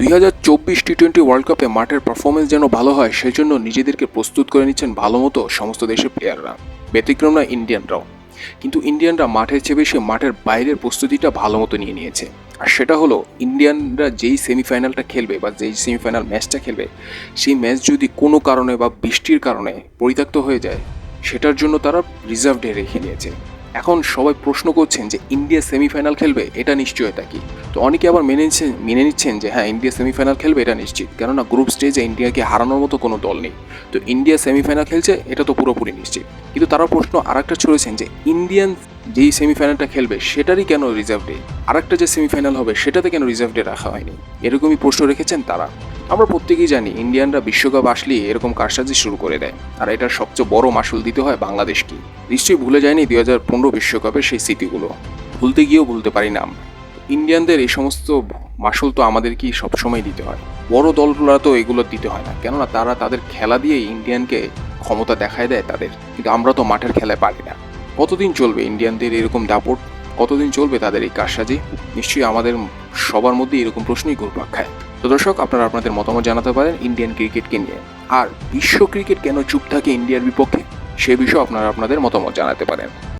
দুই হাজার চব্বিশ টি টোয়েন্টি ওয়ার্ল্ড কাপে মাঠের পারফরমেন্স যেন ভালো হয়, সেজন্য নিজেদেরকে প্রস্তুত করে নিচ্ছেন ভালো মতো সমস্ত দেশের প্লেয়াররা ব্যতিক্রম না ইন্ডিয়ানরাও। কিন্তু ইন্ডিয়ানরা মাঠের চেয়ে বেশি মাঠের বাইরের প্রস্তুতিটা ভালো মতো নিয়ে নিয়েছে। আর সেটা হলো, ইন্ডিয়ানরা যেই সেমিফাইনালটা খেলবে বা যেই সেমিফাইনাল ম্যাচটা খেলবে, সেই ম্যাচ যদি কোনো কারণে বা বৃষ্টির কারণে পরিত্যক্ত হয়ে যায়, সেটার জন্য তারা রিজার্ভ ডে রেখে নিয়েছে এখন সবাই প্রশ্ন করছেন যে ইন্ডিয়া সেমিফাইনাল খেলবে, এটা নিশ্চয়তা কি? তো অনেকে আবার মেনে নিচ্ছেন মেনে নিচ্ছেন যে হ্যাঁ ইন্ডিয়া সেমিফাইনাল খেলবে, এটা নিশ্চিত। কেননা গ্রুপ স্টেজে ইন্ডিয়াকে হারানোর মতো কোনো দল নেই। তো ইন্ডিয়া সেমিফাইনাল খেলছে, এটা তো পুরোপুরি নিশ্চিত। কিন্তু তারা প্রশ্ন আরেকটা ছড়েছেন যে ইন্ডিয়ান যেই সেমিফাইনালটা খেলবে, সেটারই কেন রিজার্ভ ডে আরেকটা যে সেমিফাইনাল হবে, সেটাতে কেন রিজার্ভ ডে রাখা হয়নি? এরকমই প্রশ্ন রেখেছেন তারা। আমরা প্রত্যেকেই জানি ইন্ডিয়ানরা বিশ্বকাপ আসলেই এরকম কারসাজি শুরু করে দেয়। আর এটার সবচেয়ে বড় মাসুল দিতে হয় বাংলাদেশকে নিশ্চয়ই ভুলে যায়নি দুই হাজার পনেরো বিশ্বকাপের সেই স্মৃতিগুলো। ভুলতে গিয়েও ভুলতে পারি না ইন্ডিয়ানদের এই সমস্ত মাসুল তো আমাদেরকেই সবসময় দিতে হয়। বড় দলগুলো তো এগুলো দিতে হয় না। কেননা তারা তাদের খেলা দিয়েই ইন্ডিয়ানকে ক্ষমতা দেখায় দেয় তাদের। কিন্তু আমরা তো মাঠের খেলায় পারি না। কতদিন চলবে ইন্ডিয়ানদের এরকম দাপট? কতদিন চলবে তাদের এই কারসাজি? নিশ্চয়ই আমাদের সবার মধ্যে এরকম প্রশ্নই ঘুরপাক খায়। তো দর্শক, আপনারা আপনাদের মতামত জানাতে পারেন ইন্ডিয়ান ক্রিকেটকে নিয়ে। আর বিশ্ব ক্রিকেট কেন চুপ থাকে ইন্ডিয়ার বিপক্ষে, সে বিষয়ে আপনারা আপনাদের মতামত জানাতে পারেন।